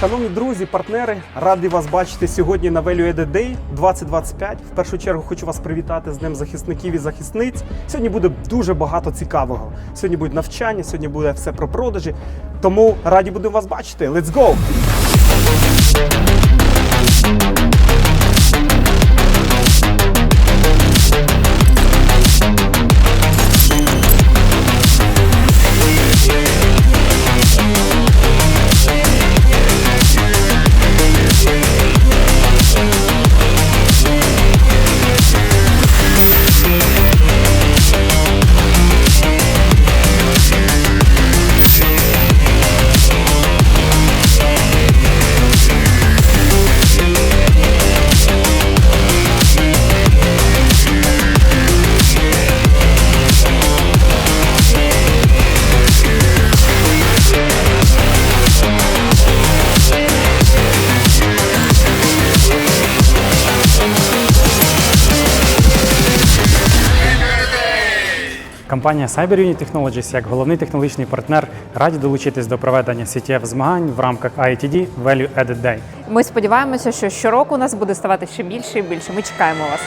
Шановні друзі, партнери, радий вас бачити сьогодні на Value Added Day 2025. В першу чергу хочу вас привітати з Днем захисників і захисниць. Сьогодні буде дуже багато цікавого. Сьогодні будуть навчання, сьогодні буде все про продажі. Тому раді будемо вас бачити. Let's go! Компанія CyberUnit Technologies як головний технологічний партнер раді долучитись до проведення CTF змагань в рамках ITD Value Added Day. Ми сподіваємося, що щороку у нас буде ставати ще більше і більше. Ми чекаємо вас.